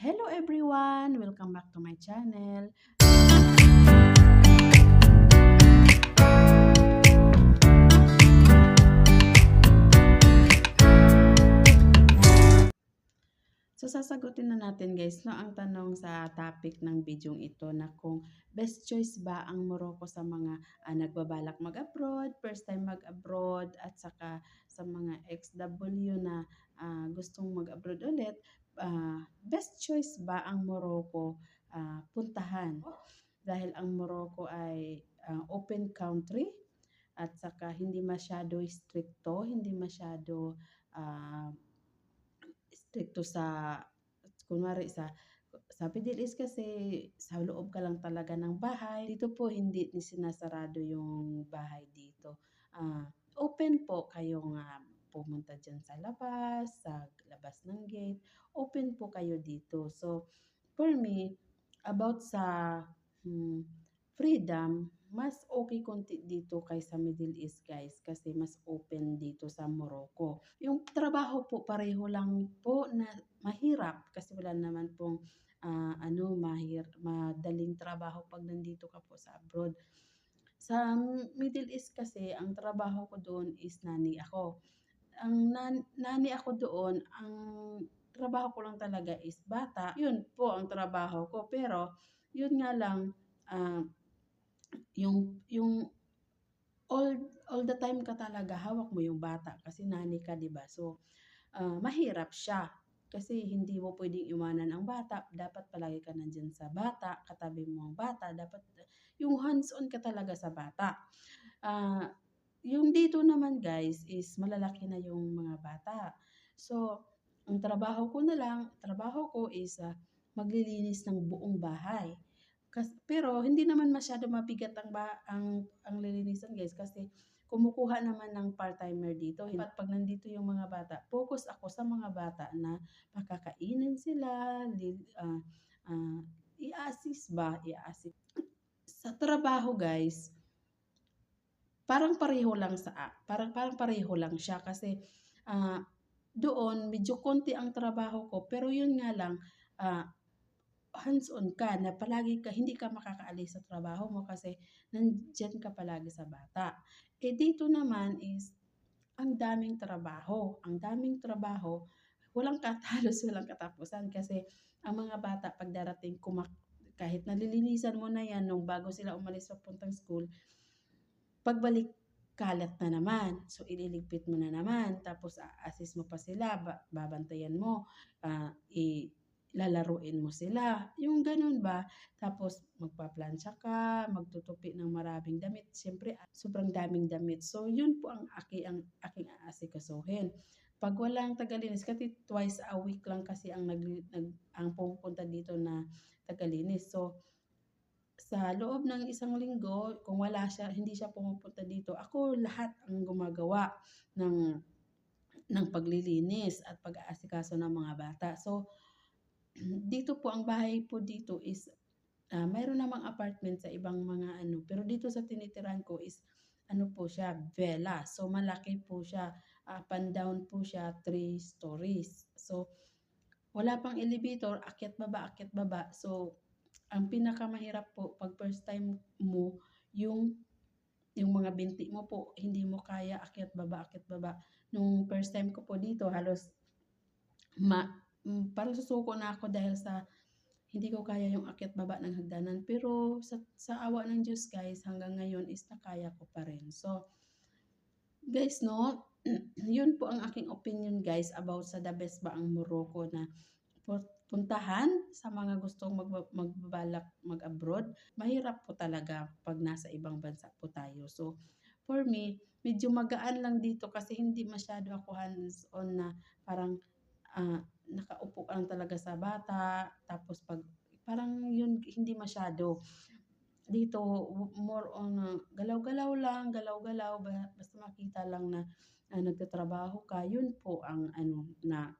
Hello everyone! Welcome back to my channel. So sasagutin na natin guys no ang tanong sa topic ng video ito na kung best choice ba ang Morocco sa mga ah, nagbabalak mag-abroad, first time mag-abroad at saka sa mga XW na ah, gustong mag-abroad ulit, ah, best choice ba ang Morocco ah, puntahan? Dahil ang Morocco ay ah, open country at saka hindi masyado stricto, hindi masyado ah, stricto sa kunwari sa sa Middle East kasi sa loob ka lang talaga ng bahay. Dito po hindi sinasarado yung bahay dito. Ah, open po kayong ah, pumunta dyan sa labas, sa labas ng gate. Open po kayo dito. So, for me, about sa hmm, freedom, mas okay konti dito kaysa Middle East guys kasi mas open dito sa Morocco. Yung trabaho po pareho lang po na mahirap kasi wala naman pong ah, ano mahir madaling trabaho pag nandito ka po sa abroad. Sa Middle East kasi ang trabaho ko doon is nani ako. Ang nan- nani ako doon, ang trabaho ko lang talaga is bata. Yun po ang trabaho ko. Pero yun nga lang ah, yung yung all all the time ka talaga hawak mo yung bata kasi nani ka 'di ba? So ah, mahirap siya. Kasi hindi mo pwedeng iwanan ang bata. Dapat palagi ka nandiyan sa bata katabi mo ang bata. Dapat yung hands-on ka talaga sa bata. Ah, yung dito naman guys is malalaki na yung mga bata so ang trabaho ko na lang trabaho ko is ah, maglilinis ng buong bahay Kas, pero hindi naman masyado mabigat ang ba, ang ang lilinisan guys kasi kumukuha naman ng part-timer dito. At pag nandito yung mga bata, focus ako sa mga bata na pakakainin sila, li, ah, ah, i-assist ba, i-assist. Sa trabaho guys, parang pareho lang sa parang parang pareho lang siya kasi ah, doon medyo konti ang trabaho ko pero yun nga lang ah, hands-on ka na palagi ka, hindi ka makakaalis sa trabaho mo kasi nandyan ka palagi sa bata. Eh dito naman is, ang daming trabaho. Ang daming trabaho, walang katalos, walang katapusan kasi ang mga bata pag darating kumak kahit nalilinisan mo na yan nung bago sila umalis papuntang school, pagbalik kalat na naman. So, ililigpit mo na naman. Tapos, assist mo pa sila, babantayan mo, uh, i- lalaruin mo sila. Yung ganun ba? Tapos magpaplansya ka, magtutupi ng maraming damit. Siyempre, sobrang daming damit. So, yun po ang aki, ang aking aasikasuhin. Pag walang tagalinis, kasi twice a week lang kasi ang nag, nag ang pupunta dito na tagalinis. So, sa loob ng isang linggo, kung wala siya, hindi siya pumupunta dito, ako lahat ang gumagawa ng ng paglilinis at pag-aasikaso ng mga bata. So, dito po ang bahay po dito is uh, mayroon namang apartment sa ibang mga ano pero dito sa tinitiran ko is ano po siya villa so malaki po siya up and down po siya three stories. So wala pang elevator akyat baba akyat baba. So ang pinakamahirap po pag first time mo yung yung mga binti mo po hindi mo kaya akyat baba akyat baba nung first time ko po dito halos ma hmm, parang susuko na ako dahil sa hindi ko kaya yung akyat baba ng hagdanan. Pero sa, sa awa ng Diyos guys, hanggang ngayon is nakaya ko pa rin. So, guys no, yun po ang aking opinion guys about sa the best ba ang Morocco na puntahan sa mga gustong mag, magbabalak mag-abroad. Mahirap po talaga pag nasa ibang bansa po tayo. So, for me, medyo magaan lang dito kasi hindi masyado ako hands-on na parang uh, nakaupo ka lang talaga sa bata, tapos pag, parang yun, hindi masyado. Dito, more on, uh, galaw-galaw lang, galaw-galaw, basta makita lang na uh, nagtatrabaho ka, yun po ang ano, na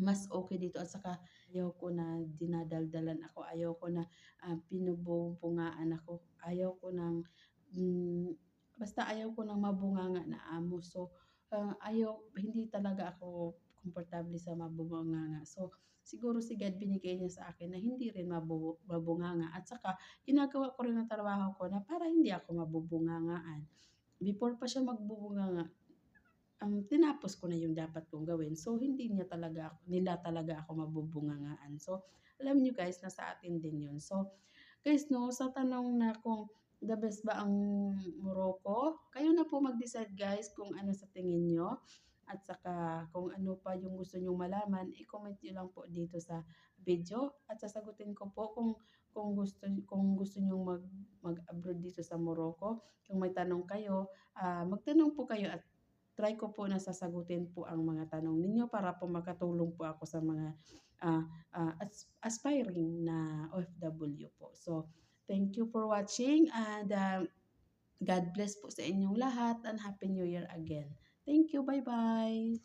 mas okay dito at saka ayaw ko na dinadaldalan ako ayaw ko na uh, pinububungaan ako ayaw ko ng um, basta ayaw ko ng mabunganga na amo so uh, ayaw hindi talaga ako komportable sa mabubunganga. So, siguro si God binigay niya sa akin na hindi rin mabu mabunganga at saka ginagawa ko rin ang trabaho ko na para hindi ako mabubungangaan. Before pa siya magbubunganga, um, tinapos ko na yung dapat kong gawin. So, hindi niya talaga, nila talaga ako mabubungangaan. So, alam niyo guys, nasa atin din yun. So, guys, no, sa tanong na kung the best ba ang Morocco, kayo na po mag-decide guys kung ano sa tingin nyo. At saka kung ano pa yung gusto nyong malaman, i-comment nyo lang po dito sa video. At sasagutin ko po kung kung gusto kung gusto niyo mag mag-abroad dito sa Morocco. Kung may tanong kayo, ah, magtanong po kayo at try ko po na sasagutin po ang mga tanong ninyo para po makatulong po ako sa mga ah, as- aspiring na OFW po. So, thank you for watching and ah, God bless po sa inyong lahat and Happy New Year again. Thank you. Bye-bye.